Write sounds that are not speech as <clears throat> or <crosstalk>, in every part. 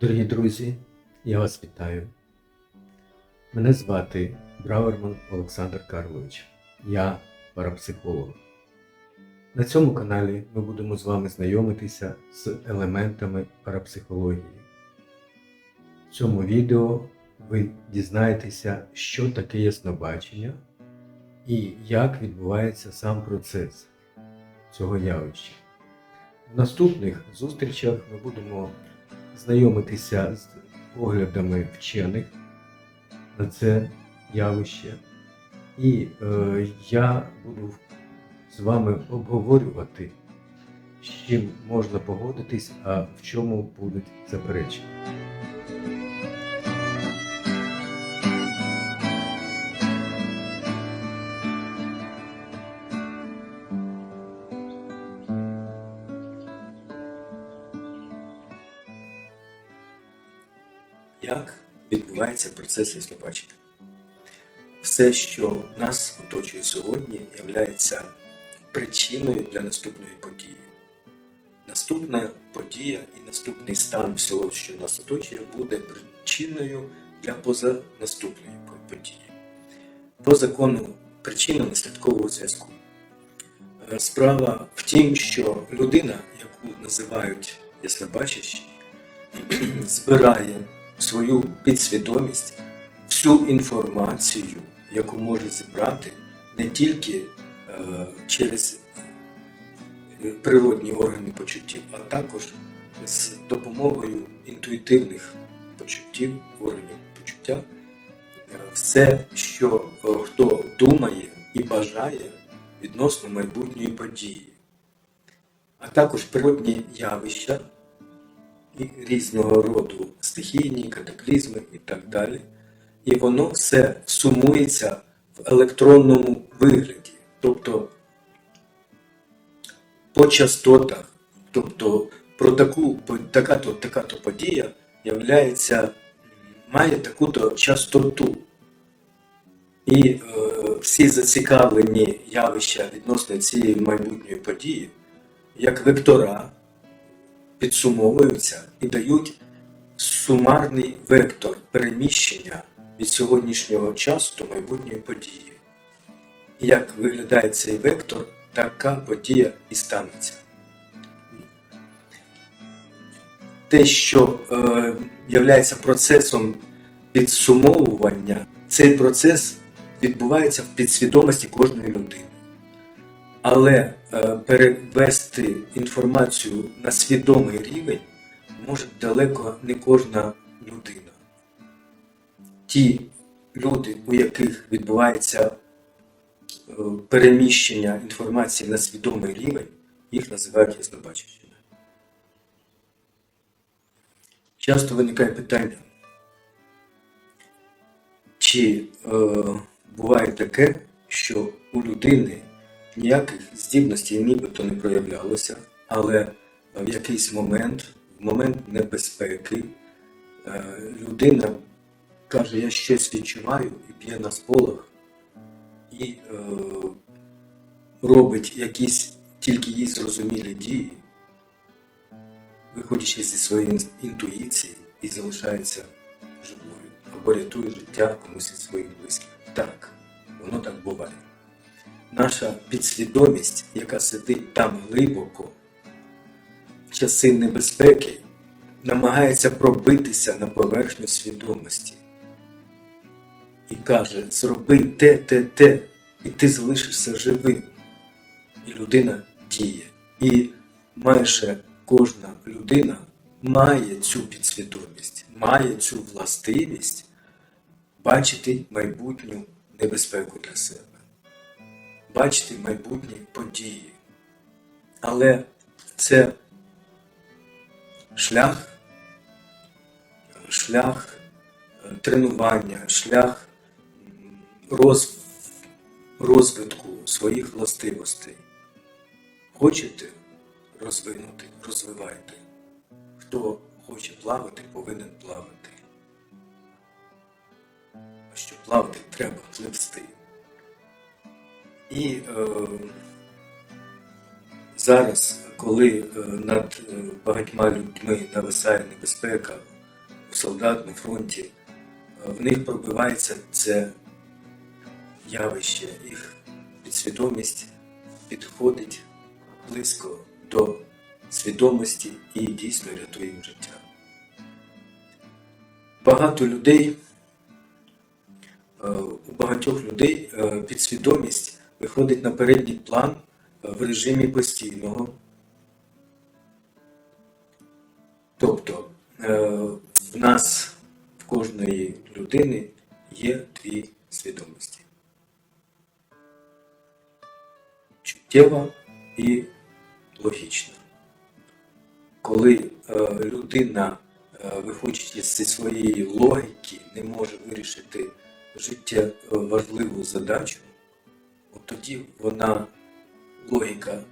Дорогі друзі, я вас вітаю. Мене звати Браверман Олександр Карлович. Я парапсихолог. На цьому каналі ми будемо з вами знайомитися з елементами парапсихології. В цьому відео ви дізнаєтеся, що таке яснобачення і як відбувається сам процес цього явища. В наступних зустрічах ми будемо знайомитися з поглядами вчених на це явище. І е, я буду з вами обговорювати, з чим можна погодитись, а в чому будуть заперечення. Як відбувається процес яснобачення? Все, що нас оточує сьогодні, є причиною для наступної події. Наступна подія і наступний стан всього, що нас оточує, буде причиною для позанаступної події. По закону причинно-наслідкового зв'язку. Е, Справа в тім, що людина, яку називають яснобачащий, <clears throat> збирає свою підсвідомість всю інформацію, яку може зібрати не тільки е, через е, природні органи почуттів, а також з допомогою інтуїтивних почуттів, органів почуття, е, все, що хто думає і бажає відносно майбутньої події, а також природні явища і різного роду стихійні, катаклізми і так далі. І воно все сумується в електронному вигляді, тобто по частотах, тобто про таку така-то така-то подія являється, має таку-то частоту. І е, всі зацікавлені явища відносно цієї майбутньої події, як вектора, підсумовуються і дають сумарний вектор переміщення від сьогоднішнього часу до майбутньої події. Як виглядає цей вектор, така подія і станеться. Те, що е, є процесом підсумовування, цей процес відбувається в підсвідомості кожної людини. Але е, перевести інформацію на свідомий рівень може далеко не кожна людина. Ті люди, у яких відбувається е, переміщення інформації на свідомий рівень, їх називають яснобачащими. Часто виникає питання, чи е, буває таке, що у людини ніяких здібностей нібито не проявлялося, але в якийсь момент, в момент небезпеки, е, людина каже, я щось відчуваю і п'є на сполох, і е, робить якісь тільки їй зрозумілі дії, виходячи зі своєї інтуїції і залишається живою, або рятує життя комусь із своїх близьких. Так, воно так буває наша підсвідомість, яка сидить там глибоко, часи небезпеки, намагається пробитися на поверхню свідомості і каже, зроби те, те, те, і ти залишишся живим. І людина діє. І майже кожна людина має цю підсвідомість, має цю властивість бачити майбутню небезпеку для себе бачити майбутні події. Але це шлях, шлях е, тренування, шлях роз, розвитку своїх властивостей. Хочете розвинути, розвивайте. Хто хоче плавати, повинен плавати. А щоб плавати, треба пливсти. І е, зараз, коли е, над е, багатьма людьми нависає небезпека у солдат на фронті, е, в них пробивається це явище, їх підсвідомість підходить близько до свідомості і дійсно рятує їм життя. Багато людей, у багатьох людей підсвідомість виходить на передній план в режимі постійного. Тобто е, в нас, в кожної людини є дві свідомості. Чуттєва і логічна. Коли е, людина, е, виходячи зі своєї логіки, не може вирішити життя важливу задачу, от тоді вона, логіка,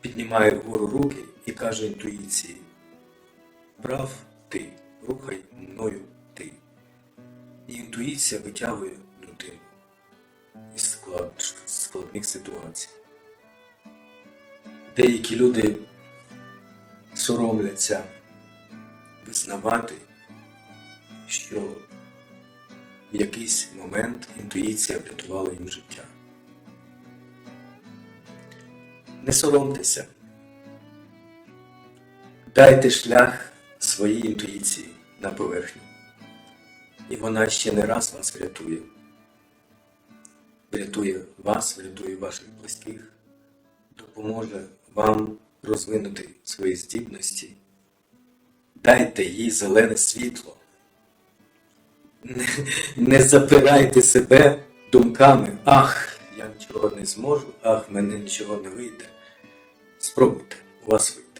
піднімає вгору руки і каже інтуїції, прав ти, рухай мною ти. І інтуїція витягує людину із склад, складних ситуацій. Деякі люди соромляться визнавати, що в якийсь момент інтуїція врятувала їм життя. Не соромтеся. Дайте шлях своїй інтуїції на поверхню. І вона ще не раз вас врятує. Врятує вас, врятує ваших близьких, допоможе вам розвинути свої здібності. Дайте їй зелене світло. Не, не запирайте себе думками, ах, я нічого не зможу, ах, мене нічого не вийде. Спробуйте, у вас вийде.